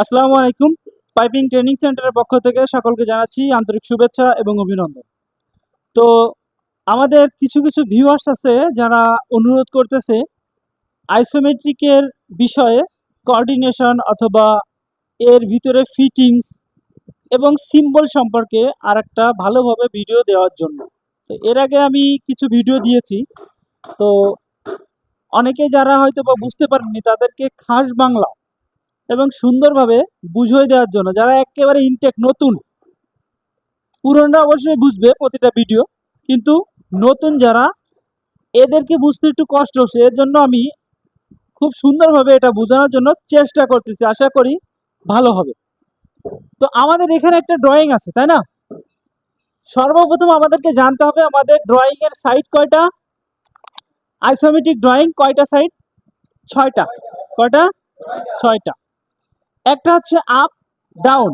আসসালামু আলাইকুম। Piping training সেন্টারের পক্ষ থেকে সকলকে জানাচ্ছি আন্তরিক শুভেচ্ছা এবং অভিনন্দন। তো আমাদের কিছু কিছু ভিউয়ার্স আছে যারা অনুরোধ করতেছে আইসোমেট্রিকের বিষয়ে কোঅর্ডিনেশন অথবা এর ভিতরে ফিটিংস এবং সিম্বল সম্পর্কে আর একটা ভালোভাবে ভিডিও দেওয়ার জন্য। তো এর আগে আমি কিছু ভিডিও দিয়েছি। তো অনেকে যারা হয়তো বা বুঝতে পারেননি তাদেরকে খাস বাংলা এবং সুন্দরভাবে বুঝিয়ে দেওয়ার জন্য, যারা একেবারে ইনটেক নতুন পুরনরা অবশ্যই বুঝবে প্রতিটা ভিডিও কিন্তু নতুন যারা, এদেরকে বুঝতে একটু কষ্ট হচ্ছে এর জন্য আমি খুব সুন্দরভাবে এটা বোঝানোর জন্য চেষ্টা করতেছি, আশা করি ভালো হবে। তো আমাদের এখানে একটা ড্রয়িং আছে, তাই না? সর্বপ্রথম আমাদেরকে জানতে হবে আমাদের ড্রয়িং এর সাইড কয়টা? আইসোমেট্রিক ড্রয়িং কয়টা সাইড ছয়টা। কয়টা? ছয়টা। একটা হচ্ছে আপ ডাউন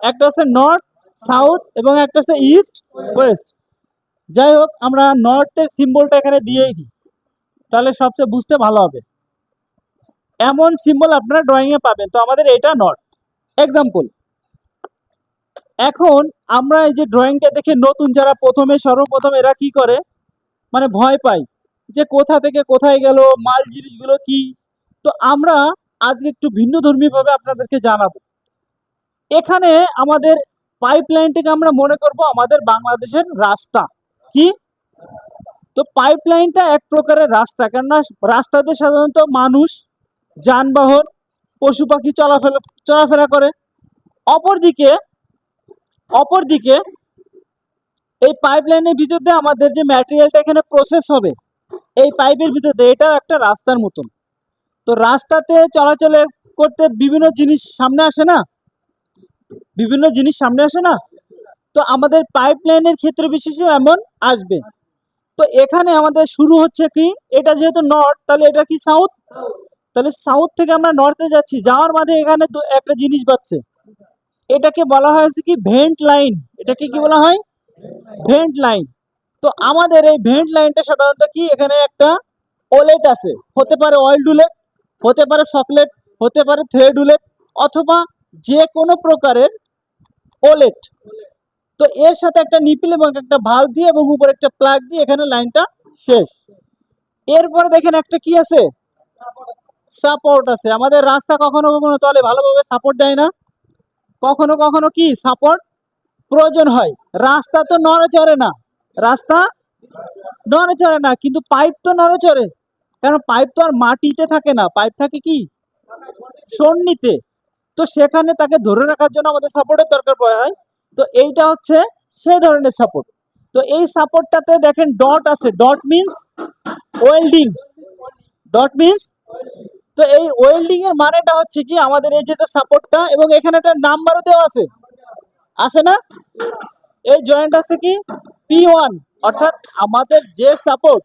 একটা হচ্ছে নর্থ সাউথ এবং একটা হচ্ছে ইস্ট ওয়েস্ট যাই হোক, আমরা নর্থের সিম্বলটা এখানে দিয়েই দিই। তাহলে সবচেয়ে বুঝতে ভালো হবে। এমন সিম্বল আপনারা ড্রয়িংয়ে পাবেন। তো আমাদের এটা নর্থ এক্সাম্পল এখন আমরা এই যে ড্রয়িংটা দেখে নতুন যারা প্রথমে, সর্বপ্রথম এরা কি করে? মানে ভয় পাই যে কোথা থেকে কোথায় গেল, মাল জিনিসগুলো কি? তো আমরা আজকে একটু ভিন্ন ভাবে আপনাদেরকে জানাব। এখানে আমাদের পাইপ লাইনটাকে আমরা মনে করব আমাদের বাংলাদেশের রাস্তা। কি? তো পাইপ লাইনটা এক প্রকারের রাস্তা। কেননা রাস্তাতে সাধারণত মানুষ, যানবাহন পশু পাখি চলাফেরা চলাফেরা করে। অপরদিকে অপরদিকে এই পাইপ লাইনের ভিতর দিয়ে আমাদের যে ম্যাটেরিয়ালটা এখানে প্রসেস হবে, এই পাইপের ভিতর দিয়ে এটা একটা রাস্তার মতন। তো রাস্তাতে চলাচলে করতে বিভিন্ন জিনিস সামনে আসে না? বিভিন্ন জিনিস সামনে আসে না? তো আমাদের পাইপ লাইনের ক্ষেত্রে বিশেষে এমন আসবে। তো এখানে আমাদের শুরু হচ্ছে কি? এটা যেহেতু নর্থ তাহলে এটা কি সাউথ তাহলে সাউথ থেকে আমরা নর্থে যাচ্ছি। যাওয়ার মাঝে এখানে একটা জিনিস পাচ্ছে এটাকে বলা হয়েছে কি ভেন্ট লাইন এটাকে কি বলা হয়? ভেন্ট লাইন তো আমাদের এই ভেন্ট লাইনটা সাধারণত কি? এখানে একটা ওলেট আছে। হতে পারে অয়েল ডুলেট হতে পারে চকলেট হতে পারে থ্রেড উলেট অথবা যে কোনো প্রকারের ওলেট তো এর সাথে একটা নিপিল এবং একটা ভালো দিয়ে এবং উপরে একটা প্লাগ দিয়ে এখানে লাইনটা শেষ। এরপরে দেখেন একটা কি আছে? সাপোর্ট আছে। আমাদের রাস্তা কখনো কখনো তলে ভালোভাবে সাপোর্ট দেয় না। কখনো কখনো কি? সাপোর্ট প্রয়োজন হয়। রাস্তা তো নড়ে চড়ে না। রাস্তা নড়ে চড়ে না, কিন্তু পাইপ তো নড়ে চড়ে। কারণ পাইপ তো আর মাটিতে থাকে না, পাইপ থাকে কি? সন্নিতে। তো সেখানে তাকে ধরে রাখার জন্য আমাদের সাপোর্টের দরকার পড়ে, হয়? তো এইটা হচ্ছে সেই ধরনের সাপোর্ট তো এই সাপোর্টটাতে দেখেন ডট আছে। Dot means welding dot means তো এই ওয়েল্ডিং এর মানেটা হচ্ছে কি? আমাদের এই যে সাপোর্টটা এবং এখানে একটা নাম্বারও দেওয়া আছে। আছে না? এই জয়েন্ট আছে কি? পি ওয়ান অর্থাৎ আমাদের যে সাপোর্ট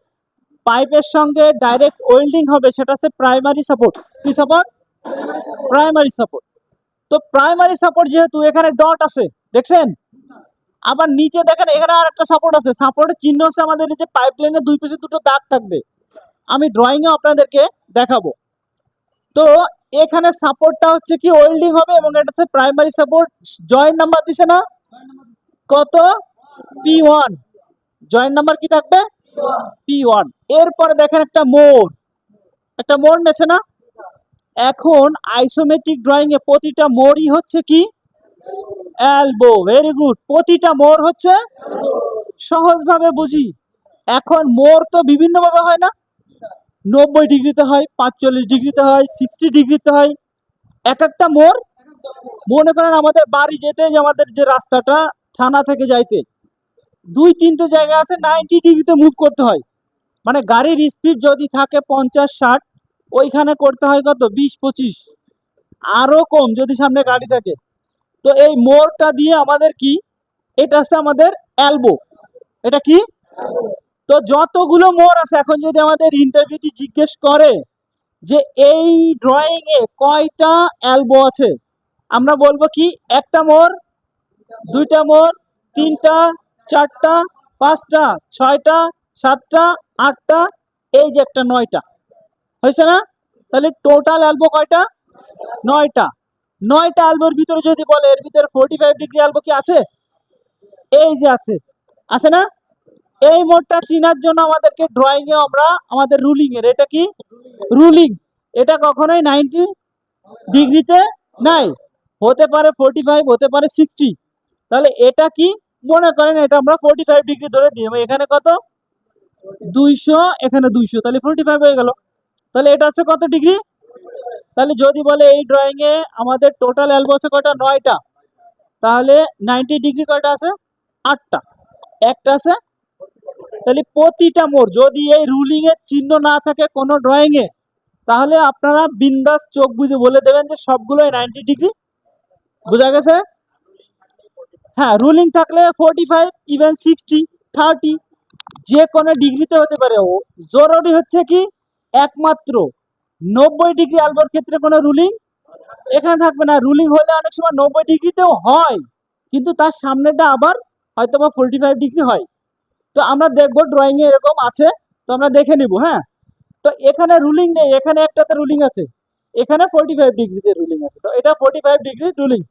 পাইপের সঙ্গে ডাইরেক্ট ওয়েল্ডিং হবে, সেটা হচ্ছে প্রাইমারি সাপোর্ট কি সাপোর্ট প্রাইমারি সাপোর্ট তো প্রাইমারি সাপোর্ট যেহেতু এখানে ডট আছে, দেখছেন? আবার নিচে দেখেন, এখানে আর একটা সাপোর্ট আছে। সাপোর্টের চিহ্ন হচ্ছে আমাদের যে পাইপ লাইনের দুই পাশে দুটো দাগ থাকবে। আমি ড্রয়িংয়ে আপনাদেরকে দেখাবো। তো এখানে সাপোর্টটা হচ্ছে কি ওয়েল্ডিং হবে এবং এটা হচ্ছে প্রাইমারি সাপোর্ট জয়েন্ট নাম্বার দিছে না? কত? পি ওয়ান জয়েন্ট নাম্বার কি থাকবে? পি ওয়ান এরপরে দেখেন একটা মোড়। একটা মোড় নেছে না? এখন আইসোমেট্রিক ড্রয়িং এ প্রতিটা মোড়ই হচ্ছে কি? এলবো ভেরি গুড প্রতিটা মোড় হচ্ছে সহজভাবে বুঝি। এখন মোড় তো বিভিন্ন ভাবে হয় না। নব্বই ডিগ্রিতে হয়, পাঁচচল্লিশ ডিগ্রিতে হয় সিক্সটি ডিগ্রিতে হয়। এক একটা মোড়, মনে করেন আমাদের বাড়ি যেতে যে আমাদের যে রাস্তাটা, থানা থেকে যাইতে। দুই তিনটে জায়গা আছে নাইনটি ডিগ্রিতে মুভ করতে হয়। মানে গাড়ির স্পিড যদি থাকে পঞ্চাশ, ষাট, ওইখানে করতে হয় কত? বিশ, পঁচিশ। আরও কম যদি সামনে গাড়ি থাকে। তো এই মোড়টা দিয়ে আমাদের কি? এটা হচ্ছে আমাদের অ্যালবো এটা কি? তো যতগুলো মোড় আছে, এখন যদি আমাদের ইন্টারভিউটি জিজ্ঞেস করে যে এই ড্রয়িংয়ে কয়টা অ্যালবো আছে, আমরা বলব কি? একটা মোড়, দুইটা মোড়, তিনটা চারটা, পাঁচটা, ছয়টা, সাতটা, আটটা, এই যে একটা নয়টা। হয়েছে না? তাহলে টোটাল অ্যালবো কয়টা? নয়টা। নয়টা আলবোর ভিতরে যদি বলে, এর ভিতরে ফোর্টি ফাইভ ডিগ্রি আলবো কি আছে? এই যে আছে। আছে না? এই মোডটা চিনার জন্য আমাদেরকে ড্রয়িং এ আমরা, আমাদের রুলিং এর এটা কি? রুলিং এটা কখনোই নাইনটি ডিগ্রিতে নাই। হতে পারে ফোর্টি ফাইভ হতে পারে সিক্সটি তাহলে এটা কি? মনে করেন এটা আমরা ফোর্টি ফাইভ ডিগ্রি ধরে দিই এখানে কত? দুইশো, এখানে দুইশো, তাহলে ফোর্টি ফাইভ হয়ে গেল। তাহলে এটা আছে কত ডিগ্রি তাহলে যদি বলে এই ড্রয়িং এ আমাদের টোটাল এলবো আছে কয়টা? নয়টা। তাহলে নাইনটি ডিগ্রি কয়টা আছে? আটটা। একটা আছে? তাহলে প্রতিটা মোড়, যদি এই রুলিং এর চিহ্ন না থাকে কোনো ড্রয়িং এ, তাহলে আপনারা বিন্দাস চোখ বুঝে বলে দেবেন যে সবগুলোই নাইনটি ডিগ্রি বোঝা গেছে? হ্যাঁ রুলিং থাকলে forty five even sixty thirty যে কোনো ডিগ্রিতে হতে পারে। ও, জরুরি হচ্ছে কি? একমাত্র নব্বই ডিগ্রি আলবোর ক্ষেত্রে কোনো রুলিং এখানে থাকবে না। রুলিং হলে অনেক সময় নব্বই ডিগ্রিতেও হয়, কিন্তু তার সামনেটা আবার হয়তো বা ফোর্টি ফাইভ ডিগ্রি হয়। তো আমরা দেখব ড্রয়িংয়ে এরকম আছে, তো আমরা দেখে নিব হ্যাঁ? তো এখানে রুলিং নেই, এখানে একটাতে রুলিং আছে। এখানে ফোর্টি ফাইভ ডিগ্রিতে রুলিং আছে। তো এটা ফোর্টি ফাইভ ডিগ্রি রুলিং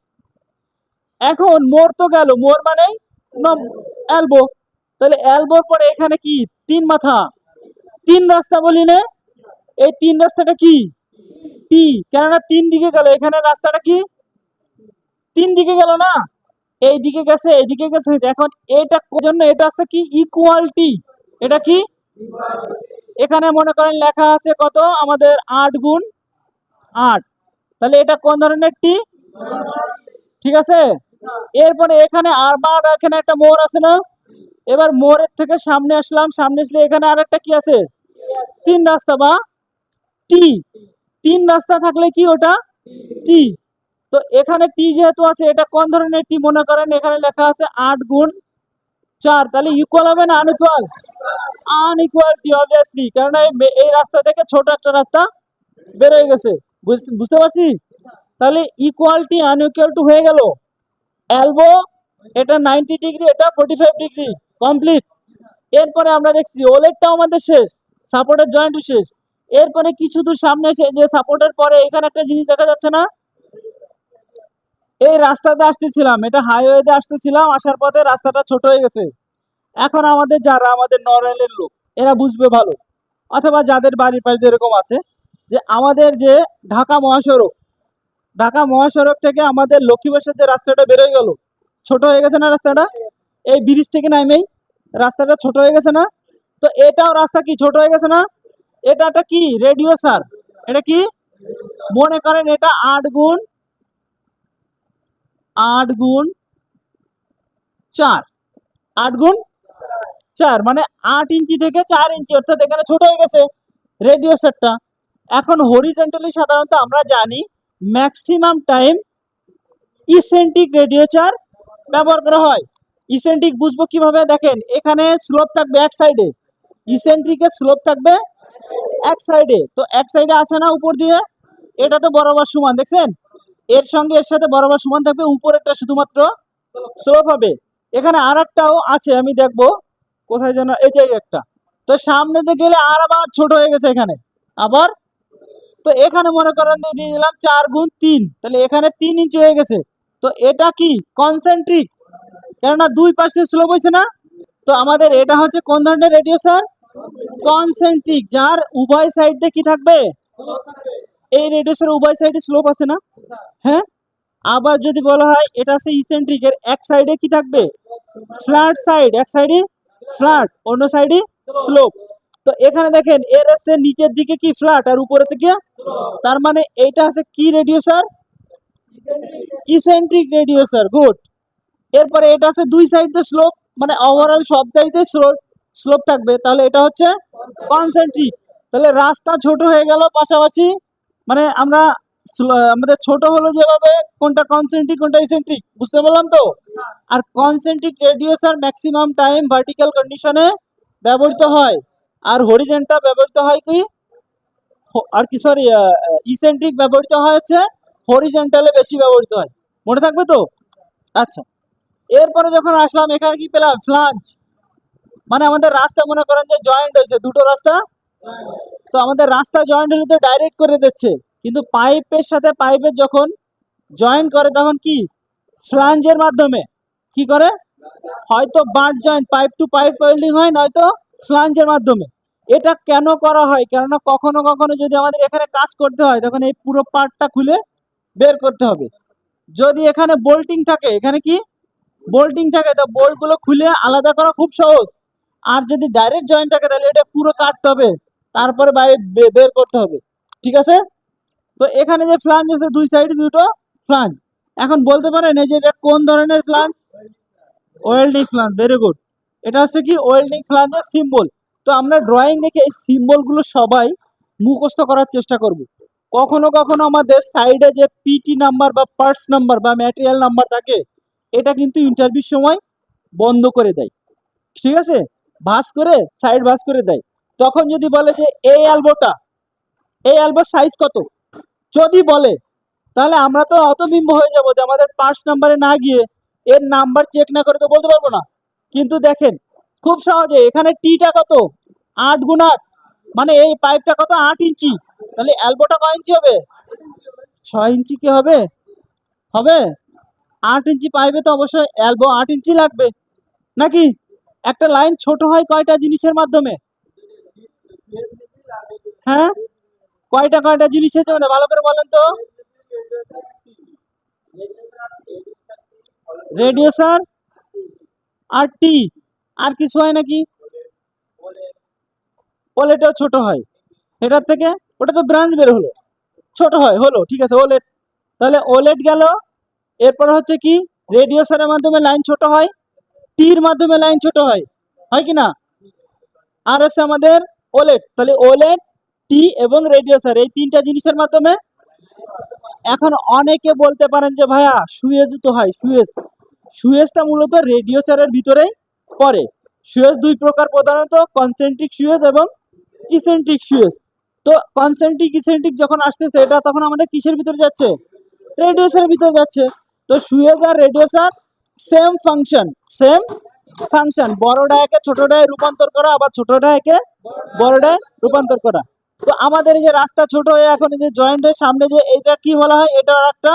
এখন মোর তো গেল মোর মানে এলবো তাহলে এলবোর পরে এখানে কি? তিন মাথা। তিন রাস্তা বলি নে, এই তিন রাস্তাটা কি? টি কেননা তিন দিকে গেল। এখানে রাস্তাটা কি? তিন দিকে গেল না? এই দিকে গেছে এইদিকে গেছে। এখন এটা জন্য? এটা আছে কি? ইকুয়ালটি এটা কি? এখানে মনে করেন লেখা আছে কত? আমাদের আট গুণ আট। তাহলে এটা কোন ধরনের টি ঠিক আছে? এরপরে এখানে আবার এখানে একটা মোড় আছে না? এবার মোড়ের থেকে সামনে আসলাম, সামনে আসলে এখানে আর একটা কি আছে? তিন রাস্তা বা টি তিন রাস্তা থাকলে কি ওটা? টি তো এখানে টি যেহেতু আছে, এটা কোন ধরনের টি মনে করেন? এখানে লেখা আছে আট গুণ চার। তাহলে ইকুয়াল হবে না আনইকুয়াল আনইকুয়াল টি অবভিয়াসলি কারণ এই রাস্তা থেকে ছোট একটা রাস্তা বেরোয় গেছে। বুঝ- বুঝতে পারছি? তাহলে ইকুয়ালটি আনইকুয়াল টু হয়ে গেল। এলবো এটা নাইনটি ডিগ্রি এটা ফোর্টি ফাইভ ডিগ্রি কমপ্লিট এরপরে আমরা দেখছি ওলেটটাও আমাদের শেষ সাপোর্টের জয়েন্টও শেষ। এরপরে কিছু দূর সামনে এসে যে সাপোর্টের পরে এখানে একটা জিনিস দেখা যাচ্ছে না? এই রাস্তাতে আসতেছিলাম, এটা হাইওয়েতে আসতেছিলাম, আসার পথে রাস্তাটা ছোট হয়ে গেছে। এখন আমাদের যারা আমাদের নরওয়েলের লোক, এরা বুঝবে ভালো। অথবা যাদের বাড়ির পাশে যেরকম আছে, যে আমাদের যে ঢাকা মহাসড়ক ঢাকা মহাসড়ক থেকে আমাদের লক্ষ্মীবাসের যে রাস্তাটা বেরোয় গেল, ছোট হয়ে গেছে না রাস্তাটা? এই ব্রিজ থেকে নামেই রাস্তাটা ছোট হয়ে গেছে না? তো এটাও রাস্তা কি ছোট হয়ে গেছে না? এটা একটা কি? রেডিও স্যার এটা কি? মনে করেন এটা আট গুণ আট গুণ চার। আট গুণ চার মানে আট ইঞ্চি থেকে চার ইঞ্চি, অর্থাৎ এখানে ছোট হয়ে গেছে রেডিও সেটটা এখন হরিজেন্টালি সাধারণত আমরা জানি ম্যাক্সিমাম টাইম ইসেন্টিক রেডিওচার ব্যবহার করা হয়। ইসেন্ট্রিক বুঝব কীভাবে? দেখেন, এখানে স্লোপ থাকবে এক সাইডে ইসেন্ট্রিকের স্লোপ থাকবে এক সাইডে তো এক সাইডে আছে না উপর দিয়ে? এটা তো বরাবর সমান, দেখছেন? এর সঙ্গে এর সাথে বরাবর সমান থাকবে, উপরেরটা শুধুমাত্র স্লোপ হবে। এখানে আর একটাও আছে, আমি দেখব। কোথায় যেন, এই যে একটা। তো সামনেতে গেলে আর আবার ছোট হয়ে গেছে এখানে। আবার তো এখানে মনে করেন দিয়ে দিলাম চার গুণ তিন। তাহলে এখানে তিন ইঞ্চি হয়ে গেছে। তো এটা কি? কনসেন্ট্রিক কেননা দুই পাশে স্লোপ হয়েছে না? তো আমাদের এটা হচ্ছে কোন ধরনের রেডিও স্যার কনসেন্ট্রিক যার উভয় সাইড দিয়ে কি থাকবে? এই রেডিওসের উভয় সাইডে স্লোপ আছে না? হ্যাঁ? আবার যদি বলা হয়, এটা আছে ইসেন্ট্রিক এর এক সাইডে কি থাকবে? ফ্ল্যাট সাইড এক সাইডে ফ্ল্যাট অন্য সাইডে স্লোপ তো এখানে দেখেন এর আছে নিচের দিকে কি ফ্ল্যাট আর উপরে থেকে তার মানে এইটা আছে কি reducer eccentric reducer good এরপরে এটা আছে দুই সাইড স্লোপ মানে ওভারঅল সব সাইডে স্লোপ থাকবে। তাহলে এটা হচ্ছে কনসেন্ট্রিক তাহলে রাস্তা ছোট হয়ে গেল পাশাপাশি মানে আমরা আমাদের ছোট হলো যেভাবে, কোনটা কনসেন্ট্রিক কোনটা ইসেন্ট্রিক বুঝতে পারলাম তো? আর concentric radiation maximum time vertical কন্ডিশনে ব্যবহৃত হয়। আর হরিজেন্টাল ব্যবহৃত হয় কি? আর কি সরি ইসেন্ট্রিক ব্যবহৃত হয় হচ্ছে হরিজেন্টালে বেশি ব্যবহৃত হয়। মনে থাকবে তো? আচ্ছা। এরপরে যখন আসলাম, এখানে কি পেলাম? ফ্লাঞ্জ মানে আমাদের রাস্তা, মনে করেন যে জয়েন্ট হয়েছে, দুটো রাস্তা। তো আমাদের রাস্তা জয়েন্ট হলে তো ডাইরেক্ট করে দিচ্ছে। কিন্তু পাইপের সাথে পাইপের যখন জয়েন্ট করে, তখন কি? ফ্লাঞ্জের মাধ্যমে। কি করে? হয়তো butt joint pipe to pipe welding হয়, নয়তো ফ্লাঞ্জের মাধ্যমে। এটা কেন করা হয়? কেননা কখনো কখনো যদি আমাদের এখানে কাজ করতে হয়, তখন এই পুরো পার্টটা খুলে বের করতে হবে। যদি এখানে বোল্টিং থাকে, এখানে কি? বোল্টিং থাকে, তো বোল্টগুলো খুলে আলাদা করা খুব সহজ। আর যদি ডাইরেক্ট জয়েন্ট থাকে, তাহলে এটা পুরো কাটতে হবে। তারপরে বাইরে বের করতে হবে। ঠিক আছে? তো এখানে যে ফ্লাঞ্জ আছে, দুই সাইডে দুটো ফ্লাঞ্জ এখন বলতে পারেন, এই যে এটা কোন ধরনের flange welding flange very good এটা হচ্ছে কি ওয়েল্ডিং ফ্লাঞ্জের সিম্বল তো আমরা ড্রয়িং দেখে এই সিম্বলগুলো সবাই মুখস্থ করার চেষ্টা করব। কখনো কখনো আমাদের সাইডে যে পিটি নাম্বার বা পার্টস নাম্বার বা ম্যাটেরিয়াল নাম্বার থাকে, এটা কিন্তু ইন্টারভিউর সময় বন্ধ করে দেয়। ঠিক আছে? ভাস করে সাইড ভাস করে দেয়। তখন যদি বলে যে, এই অ্যালবোটা এই অ্যালবোর সাইজ কত? যদি বলে, তাহলে আমরা তো অতবিম্ব হয়ে যাব যে আমাদের পার্টস নাম্বারে না গিয়ে এর নাম্বার চেক না করে তো বলতে পারব না। কিন্তু দেখেন খুব সহজে। এখানে টিটা কত? আট গুণ আট। মানে এই পাইপটা কত? আট ইঞ্চি। তাহলে অ্যালবোটা কয় ইঞ্চি হবে? ছয় ইঞ্চি কি হবে? হবে? আট ইঞ্চি পাইপে তো অবশ্যই অ্যালবো আট ইঞ্চি লাগবে। নাকি? একটা লাইন ছোট হয় কয়টা জিনিসের মাধ্যমে? হ্যাঁ? কয়টা কয়টা জিনিসের জন্য? ভালো করে বলেন তো। রেডিয়েশন আর? টি আর কিছু হয় নাকি? ওলেটও ছোট হয়। এটার থেকে ওটা তো ব্রাঞ্চ বের হলো। ছোট হয়, হলো, ঠিক আছে ওলেট তাহলে ওলেট গেল, এরপর হচ্ছে কি? রেডিয়েশনের মাধ্যমে লাইন ছোট হয়, টির মাধ্যমে লাইন ছোট হয়। হয় কি না? আর আছে আমাদের ওলেট তাহলে ওলেট টি এবং রেডিয়েশন, এই তিনটা জিনিসের মাধ্যমে এখন অনেকে বলতে পারেন যে, ভাইয়া, সুয়েজ তো হয়, সুয়েজ। সুয়েজটা মূলত রেডিয়েশনের ভিতরেই পড়ে সুয়েজ দুই প্রকার প্রধানত কনসেন্ট্রিক সুয়েজ এবং ইসেন্ট্রিক সুয়েজ তো কনসেন্ট্রিক ইসেন্ট্রিক যখন আসতেছে এটা তখন আমাদের কিসের ভিতরে যাচ্ছে? রেডিয়েশনের ভিতরে যাচ্ছে। তো সুয়েজ আর radiation same function same function বড় ডায়াকে ছোট ডায়ে রূপান্তর করা, আবার ছোট ডায়াকে বড় ডায়ে রূপান্তর করা। তো আমাদের এই যে রাস্তা ছোট হয়ে এখন যে জয়েন্টের সামনে যে এটা কি বলা হয়? এটা একটা,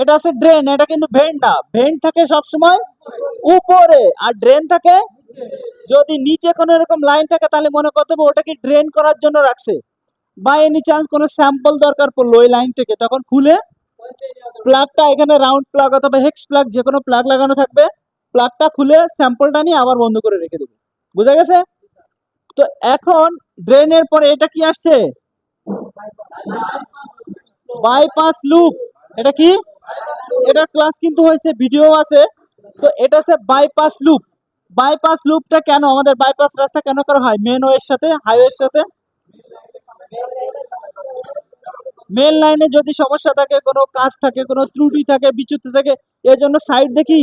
এটা আছে ড্রেন এটা কিন্তু ভেন্ট না ভেন্ট থাকে সবসময় উপরে। আর ড্রেন থাকে, যদি নিচে কোনো এরকম লাইন থাকে, তাহলে মনে করতে হবে ওটাকে ড্রেন করার জন্য রাখছে। বা এনি চান্স কোনো স্যাম্পল দরকার পড়ল ওই লাইন থেকে, তখন খুলে প্লাগটা এখানে রাউন্ড প্লাগ অথবা হেক্স প্লাগ যে কোনো প্লাগ লাগানো থাকবে প্লাগটা খুলে স্যাম্পলটা নিয়ে আবার বন্ধ করে রেখে দেবো। বুঝা গেছে? তো এখন ড্রেনের পরে এটা কি আসছে? বাইপাস লুপ এটা কি? এটা ক্লাস কিন্তু হয়েছে ভিডিও আছে। তো এটা হচ্ছে বাইপাস লুপ বাইপাস লুপটা কেন? আমাদের বাইপাস রাস্তা কেন করা হয়? মেন ওয়ের সাথে হাইওয়ের সাথে? মেন লাইনে যদি সমস্যা থাকে, কোনো কাজ থাকে, কোনো ত্রুটি থাকে, বিচ্যুতি থাকে এর জন্য সাইড দেখি।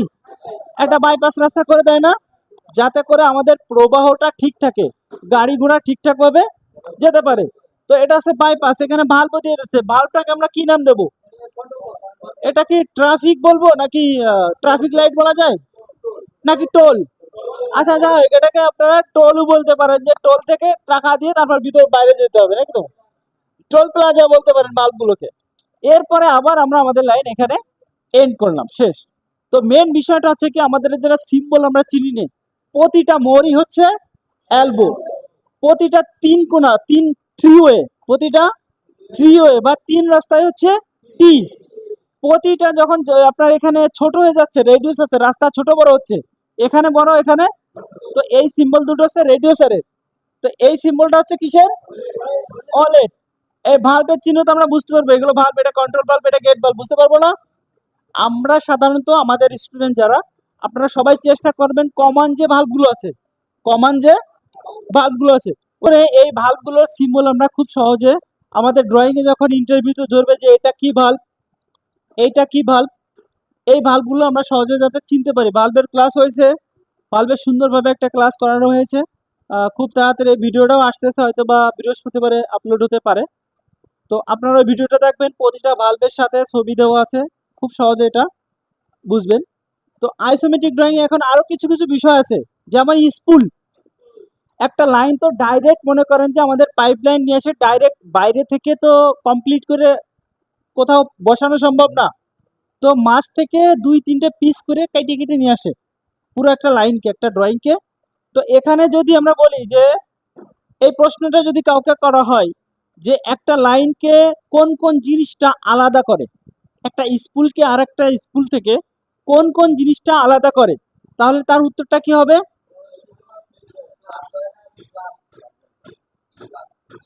একটা বাইপাস রাস্তা করে দেয় না, যাতে করে আমাদের প্রবাহটা ঠিক থাকে, গাড়ি ঘোড়া ঠিকঠাক ভাবে যেতে পারে। তো এটা হচ্ছে বাইপাস এখানে ভাল্ব দিয়ে দিচ্ছে। ভাল্বটাকে আমরা কি নাম দেব? এটা কি ট্রাফিক বলব নাকি ট্রাফিক লাইট বলা যায়? নাকি টোল আচ্ছা আচ্ছা এটাকে আপনারা টোলও বলতে পারেন, যে টোল থেকে টাকা দিয়ে তারপর ভিতরে বাইরে যেতে হবে, নাকি তো? টোল প্লাজা বলতে পারেন বাল্বগুলোকে এরপরে আবার আমরা আমাদের লাইন এখানে এন্ড করলাম, শেষ। তো মেন বিষয়টা হচ্ছে কি, আমাদের যারা সিম্বল আমরা চিনি নে, প্রতিটা মোড়ই হচ্ছে অ্যালবো প্রতিটা তিন কোনা, তিন থ্রি ওয়ে প্রতিটা থ্রি ওয়ে বা তিন রাস্তায় হচ্ছে টি প্রতিটা যখন আপনার এখানে ছোট হয়ে যাচ্ছে রেডিউস আছে, রাস্তা ছোট বড় হচ্ছে, এখানে বড়, এখানে, তো এই সিম্বল দুটো হচ্ছে রেডিউসারের তো এই সিম্বলটা হচ্ছে কিসের? অলেট এই ভাল্বের চিহ্ন তো আমরা বুঝতে পারব, এগুলো ভাল্ব এটা কন্ট্রোল ভাল্ব এটা গেট ভাল্ব বুঝতে পারব না? আমরা সাধারণত আমাদের স্টুডেন্ট যারা, আপনারা সবাই চেষ্টা করবেন কমন যে ভাল্বগুলো আছে কমন যে ভাল্বগুলো আছে ওরে এই ভাল্বগুলোর সিম্বল আমরা খুব সহজে আমাদের ড্রয়িং এ যখন ইন্টারভিউতে ধরবে যে এটা কি ভাল্ব এইটা কি ভাল্ব এই ভাল্বগুলো আমরা সহজে যাতে চিনতে পারি। ভাল্বের ক্লাস হয়েছে ভাল্বের সুন্দরভাবে একটা ক্লাস করানো হয়েছে। খুব তাড়াতাড়ি ভিডিওটাও আসতেছে হয়তো বা বৃহস্পতিবারে আপলোড হতে পারে। তো আপনারা ওই ভিডিওটা দেখবেন, প্রতিটা ভাল্বের সাথে ছবি দেওয়া আছে। খুব সহজে এটা বুঝবেন। তো আইসোমেট্রিক ড্রয়িং এখন আরও কিছু কিছু বিষয় আছে। যেমন স্পুল একটা লাইন তো ডাইরেক্ট মনে করেন যে আমাদের পাইপ লাইন নিয়ে এসে ডাইরেক্ট বাইরে থেকে তো কমপ্লিট করে কোথাও বসানো সম্ভব না। তো মাছ থেকে দুই তিনটে পিস করে কেটে কেটে নিয়ে আসে। পুরো একটা লাইনকে একটা ড্রয়িংকে তো এখানে যদি আমরা বলি যে, এই প্রশ্নটা যদি কাউকে করা হয় যে একটা লাইনকে কোন কোন জিনিসটা আলাদা করে, একটা স্কুলকে আর একটা স্কুল থেকে কোন কোন জিনিসটা আলাদা করে, তাহলে তার উত্তরটা কি হবে?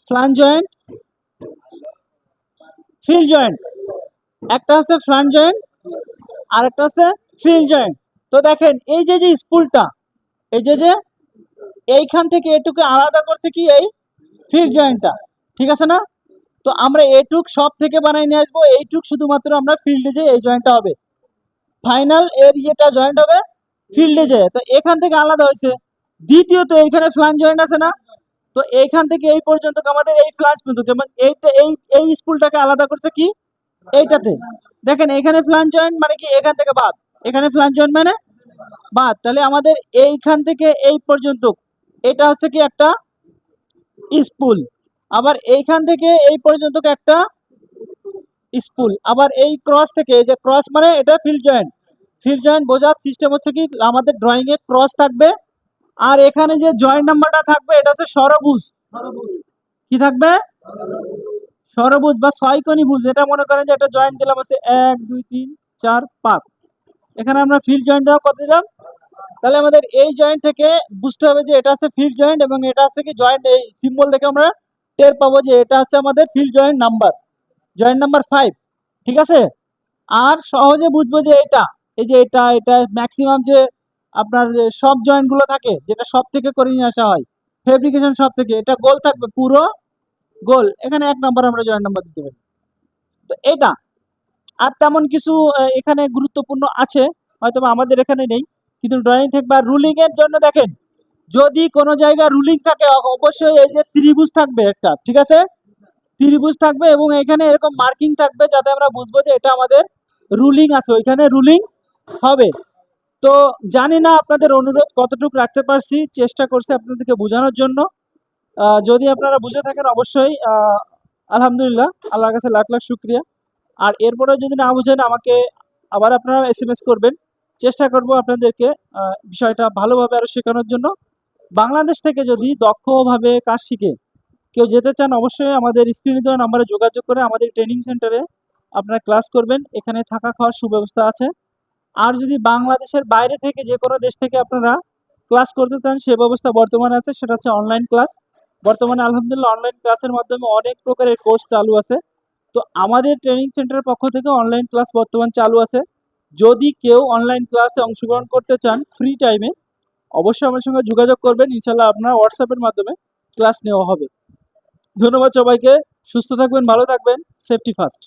Flange joint field joint. একটা হচ্ছে ফ্লান জয়েন্ট আর একটা হচ্ছে ফিল জয়েন্ট। তো দেখেন, এই যে যে স্পুলটা এই যে যে, এইখান থেকে এটুকু আলাদা করছে কি এই ফিল জয়েন্টটা, ঠিক আছে না? তো আমরা এটুক সব থেকে বানাই নিয়ে আসব, এইটুক শুধুমাত্র আমরা ফিল্ডে যে এই জয়েন্টটা হবে। ফাইনাল এর ইয়েটা জয়েন্ট হবে ফিল্ডে যে তো এখান থেকে আলাদা হয়েছে। দ্বিতীয়ত, এইখানে ফ্লান জয়েন্ট আছে না? তো এইখান থেকে এই পর্যন্ত আমাদের এই ফ্লাস পর্যন্ত যেমন এইটা, এই এই স্পুলটাকে আলাদা করছে কি? এইটাতে। দেখেন, এখানে ফ্লান জয়েন্ট মানে কি? এখান থেকে বাদ। এখানে ফ্লান জয়েন্ট মানে বাদ। তাহলে আমাদের এইখান থেকে এই পর্যন্ত, এটা হচ্ছে কি একটা স্পুল আবার এইখান থেকে এই পর্যন্ত একটা স্পুল আবার এই ক্রস থেকে যে ক্রস মানে এটা ফিল্ড জয়েন্ট ফিল্ড জয়েন্ট বোঝার সিস্টেম হচ্ছে কি? আমাদের ড্রয়িং এ ক্রস থাকবে। আর এখানে যে জয়েন্ট নাম্বারটা থাকবে, এটা হচ্ছে সরবুজ। কি থাকবে? সরবুজ বা ছয়কোণী ভুজ এটা মনে করেন যে এটা জয়েন্ট দিলাম, হচ্ছে এক, দুই, তিন, চার, পাঁচ। এখানে আমরা ফিল্ড জয়েন্ট দেওয়া কত দিলাম। তাহলে আমাদের এই জয়েন্ট থেকে বুঝতে হবে যে এটা হচ্ছে ফিল্ড জয়েন্ট এবং এটা হচ্ছে কি জয়েন্ট এই সিম্বল দেখে আমরা টের পাবো যে এটা হচ্ছে আমাদের field joint number joint number five ঠিক আছে? আর সহজে বুঝব যে এটা, এই যে এটা এটা ম্যাক্সিমাম যে আপনার সব জয়েন্টগুলো থাকে, যেটা সব থেকে করে নিয়ে আসা হয় ফেব্রিকেশন সব থেকে এটা গোল থাকবে পুরো গোল এখানে এক নম্বর আমরা জয়েন্ট নাম্বার দিতে পারি। তো এটা, আর তেমন কিছু এখানে গুরুত্বপূর্ণ আছে হয়তো আমাদের এখানে নেই, কিন্তু ড্রয়িং থাকবে আর রুলিং এর জন্য দেখেন, যদি কোনো জায়গায় রুলিং থাকে অবশ্যই এই যে ত্রিভুজ থাকবে একটা, ঠিক আছে? ত্রিভুজ থাকবে এবং এখানে এরকম মার্কিং থাকবে, যাতে আমরা বুঝব যে এটা আমাদের রুলিং আছে, ওইখানে রুলিং হবে। তো জানি না আপনাদের অনুরোধ কতটুকু রাখতে পারছি, চেষ্টা করছি আপনাদেরকে বোঝানোর জন্য। যদি আপনারা বুঝে থাকেন অবশ্যই আলহামদুলিল্লাহ, আল্লাহর কাছে লাখ লাখ শুক্রিয়া। আর এরপরে যদি না বুঝেন, আমাকে আবার আপনারা এস এম এস করবেন। চেষ্টা করব আপনাদেরকে বিষয়টা ভালোভাবে আরও শেখানোর জন্য। বাংলাদেশ থেকে যদি দক্ষভাবে কাজ শিখে কেউ যেতে চান, অবশ্যই আমাদের স্ক্রিনে দেওয়া নাম্বারে যোগাযোগ করে আমাদের ট্রেনিং সেন্টারে আপনারা ক্লাস করবেন। এখানে থাকা খাওয়ার সুব্যবস্থা আছে। আর যদি বাংলাদেশের বাইরে থেকে যে কোনো দেশ থেকে আপনারা ক্লাস করতে চান, সে ব্যবস্থা বর্তমানে আছে। সেটা হচ্ছে অনলাইন ক্লাস বর্তমানে আলহামদুলিল্লাহ অনলাইন ক্লাসের মাধ্যমে অনেক প্রকারের কোর্স চালু আছে। তো আমাদের ট্রেনিং সেন্টারের পক্ষ থেকে অনলাইন ক্লাস বর্তমান চালু আছে। যদি কেউ অনলাইন ক্লাসে অংশগ্রহণ করতে চান ফ্রি টাইমে অবশ্যই আমার সঙ্গে যোগাযোগ করবেন। ইনশাল্লাহ আপনার হোয়াটসঅ্যাপের মাধ্যমে ক্লাস নেওয়া হবে। ধন্যবাদ সবাইকে। সুস্থ থাকবেন, ভালো থাকবেন। Safety first